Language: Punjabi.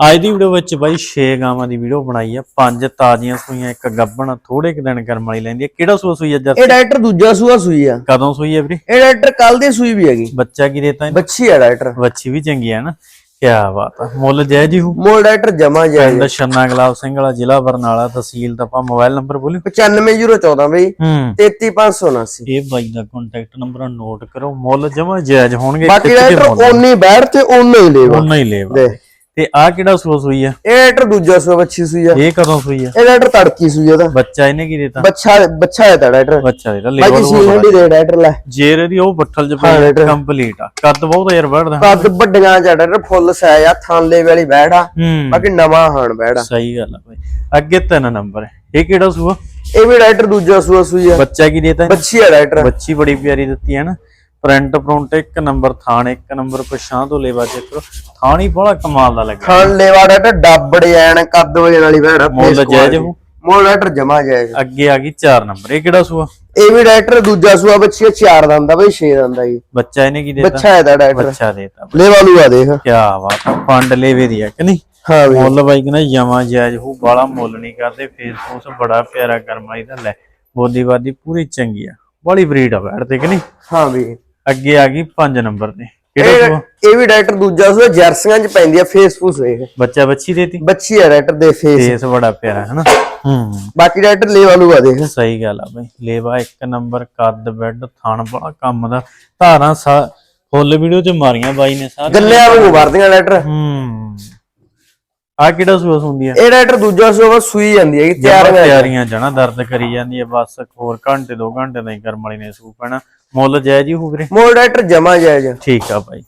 ਅੱਜ ਦੀ ਵੀਡੀਓ ਵਿੱਚ ਬਾਈ 6 ਗਾਵਾਂ ਦੀ ਵੀਡੀਓ ਬਣਾਈ ਆ। ਪੰਜ ਤਾਜ਼ੀਆਂ ਸੂਈਆਂ ਇੱਕ ਗੱਬਣ ਥੋੜੇ ਕੁ ਦਿਨ ਕਰਮ ਵਾਲੀ ਲੈਂਦੀ ਆ। ਕਿਹੜਾ ਸੂਆ ਸੂਈ ਆ ਜਰ ਇਹ ਡਾਕਟਰ ਦੂਜਾ ਸੂਆ ਸੂਈ ਆ। ਕਦੋਂ ਸੂਈ ਆ ਵੀਰੇ? ਇਹ ਡਾਕਟਰ ਕੱਲ ਦੀ ਸੂਈ ਵੀ ਹੈਗੀ। ਬੱਚਾ ਕੀ ਦੇਤਾ ਬੱਚੀ ਆ ਡਾਕਟਰ ਬੱਚੀ ਵੀ ਚੰਗੀ ਆ ਨਾ। ਕੀ ਬਾਤ ਆ। ਮੁੱਲ ਜੈ ਜੀ ਹੂ ਮੋਲ ਡਾਕਟਰ ਜਮਾ ਜਾਏ ਪਿੰਡ ਛੰਨਾ ਗੁਲਾਬ ਸਿੰਘ ਵਾਲਾ ਜ਼ਿਲ੍ਹਾ ਬਰਨਾਲਾ ਤਹਿਸੀਲ ਦਾ ਆਪਾਂ ਮੋਬਾਈਲ ਨੰਬਰ ਬੋਲਿਓ। 95014 ਬਈ। ਹੂੰ। 33579 ਇਹ ਬਾਈ ਦਾ ਕੰਟੈਕਟ ਨੰਬਰ ਨੋਟ ਕਰੋ। ਮੁੱਲ ਜਮਾ ਜਾਇਜ਼ ਹੋਣਗੇ। ਬਾਕੀ ਮੁੱਲ। ਓਨੀ ਬੈਠ ਤੇ ਓਨਾ ਹੀ ਲੈਵਾ ਉਹਨਾਂ ਹੀ ਲੈਵਾ ਤੇ ਆ ਕਿਹੜਾ ਸੂਆ ਸੂਈ ਆ? ਇਹ ਡਾਕਟਰ ਦੂਜਾ ਸੂਆ ਬੱਚੀ ਸੂਈ ਆ। ਇਹ ਕਦੋਂ ਸੂਈ ਆ? ਇਹ ਡਾਕਟਰ ਤੜਕੀ ਸੂਈ ਆ ਦਾ ਬੱਚਾ ਇਹਨੇ ਕੀ ਦੇਤਾ? ਬੱਚਾ ਬੱਚਾ ਹੈ ਤਾਂ ਡਾਕਟਰ ਬੱਚਾ ਇਹਦਾ ਬਾਕੀ ਲੇਵਲ ਸੀ ਹੰਡੀ ਦੇ ਡਾਕਟਰ ਲੈ। ਜੇਰ ਦੀ ਉਹ ਬੱਠਲ ਚ ਪਈ। ਕੰਪਲੀਟ ਆ। ਕੱਦ ਬਹੁਤ ਯਾਰ ਬੜਦਾ ਕੱਦ ਵੱਡੀਆਂ ਡਾਕਟਰ ਫੁੱਲ ਸਾਇ ਆ ਥਾਂਲੇ ਵਾਲੀ ਆ। ਹੂੰ। ਬਾਕੀ ਨਵਾਂ ਹਾਣ ਬੈੜ ਆ। ਸਹੀ ਗੱਲ ਆ ਬਾਈ। ਅੱਗੇ ਤਿੰਨ ਨੰਬਰ ਇਹ ਕਿਹੜਾ ਸੂਆ? ਇਹ ਵੀ ਡਾਕਟਰ ਦੂਜਾ ਸੂਆ ਸੂਈ ਆ। ਬੱਚਾ ਕੀ ਦੇਤਾ? ਬੱਚੀ ਆ ਬੱਚੀ ਬੜੀ ਪਿਆਰੀ ਦਿੱਤੀ ਹੈ ਨਾ। ਪ੍ਰਿੰਟ ਪ੍ਰਿੰਟ ਇੱਕ ਨੰਬਰ ਥਾਣ ਇੱਕ ਨੰਬਰ ਪਛਾਂ ਤੋਂ ਲੈਵਾ ਚੈੱਕ ਥਾਣ ਹੀ ਬੜਾ ਕਮਾਲ ਦਾ ਲੱਗਾ। ਖਾਣ ਲੈਵਾ ਡਾਕਟਰ ਡੱਬੜੇ ਐਨ ਕੱਦ ਵਜਣ ਵਾਲੀ ਆ ਮੁੱਲ ਜਾਇਜ਼। ਹੋਊ? ਮੁੱਲ ਡਾਕਟਰ ਜਮਾ ਜਾਇਜ਼। ਅੱਗੇ ਆ ਗਈ 4 ਨੰਬਰ। ਇਹ ਕਿਹੜਾ ਸੂਆ? ਇਹ ਵੀ ਡਾਕਟਰ ਦੂਜਾ ਸੂਆ ਬੱਚੀ ਆ, ਚਾਰ ਦੰਦਾ ਬਈ ਛੇ ਦੰਦਾ ਜੀ। ਬੱਚਾ ਇਹਨੇ ਕੀ ਦੇਤਾ? ਬੱਚਾ ਹੈ ਦਾ ਡਾਕਟਰ। ਬੱਚਾ ਦੇਤਾ ਲੈਵਾ ਲੂਆ ਦੇਖ। ਕੀ ਬਾਤ ਪੰਡ ਲੈਵੇ ਦੀ ਆ ਕਿ ਨਹੀਂ? ਹਾਂ ਵੀ ਮੁੱਲ ਬਾਈ ਕਹਿੰਦਾ ਜਮਾ ਜਾਇਜ਼ ਹੋ ਬਾਲਾ ਮੁੱਲ ਨਹੀਂ ਕਰਦੇ। ਫੇਸ ਫੂਸ ਬੜਾ ਪਿਆਰਾ ਕਰਮਾਈ ਦਾ ਲੈ। ਬੋਦੀਵਾਦੀ ਪੂਰੀ ਚੰਗੀ ਆ। ਬੜੀ ਬਰੀਡ ਆ ਬੈਠ ਤੇ ਕਿ ਨਹੀਂ? ਹਾਂ ਵੀ ਅੱਗੇ ਆ ਗਈ 5 ਨੰਬਰ ਤੇ ਇਹ ਸੂਆ ਇਹ ਵੀ ਡਾਕਟਰ ਦੂਜਾ ਸੂਆ ਜਰਸੀਆਂ ਚ ਪੈਂਦੀ ਆ ਫੇਸ ਫੂਸ ਵੇਖ। ਬੱਚਾ ਬੱਚੀ ਦੇਤੀ ਬੱਚੀ ਆ ਡਾਕਟਰ ਦੇ ਫੇਸ ਫੇਸ ਬੜਾ ਪਿਆਰਾ ਹੈ ਨਾ ਹੂੰ। ਬਾਕੀ ਡਾਕਟਰ ਲੈਵਾ ਲੂਆ ਦੇਖ। ਸਹੀ ਗੱਲ ਆ ਬਈ। ਲੇਵਾ ਇੱਕ ਨੰਬਰ ਕੱਦ ਬੈੱਡ ਥਣ ਬੜਾ ਕੰਮ ਦਾ। ਧਾਰਾਂ ਸਾ ਫੁੱਲ ਵੀਡੀਓ ਚ ਮਾਰੀਆਂ ਬਾਈ ਨੇ ਸਾਰੇ ਗੱਲਿਆਂ ਵਾਂਗੂ ਵਰਦੀਆਂ ਡਾਕਟਰ ਹੂੰ। ਆ ਕਿਹੜਾ ਸੂਸ ਹੁੰਦੀ ਆ? ਇਹ ਡਾਕਟਰ ਦੂਜਾ ਸੂਆ ਬਸ ਸੂਈ ਜਾਂਦੀ ਹੈਗੀ ਤਿਆਰ ਤਿਆਰੀਆਂ ਜਣਾ ਦਰਦ ਕਰੀ ਜਾਂਦੀ ਹੈ ਬਸ ਹੋਰ ਘੰਟੇ ਦੋ ਘੰਟੇ ਦਾ ਹੀ ਕਰਮ ਵਾਲੀ ਨੇ ਸੂ ਪੈਣਾ। ਮੁੱਲ ਜਾਇਜ਼ ਹੀ ਹੋ ਵੀਰੇ? ਮੋਲ ਜਮਾ ਜਾਇਜ਼। ਠੀਕ ਆ ਬਾਈ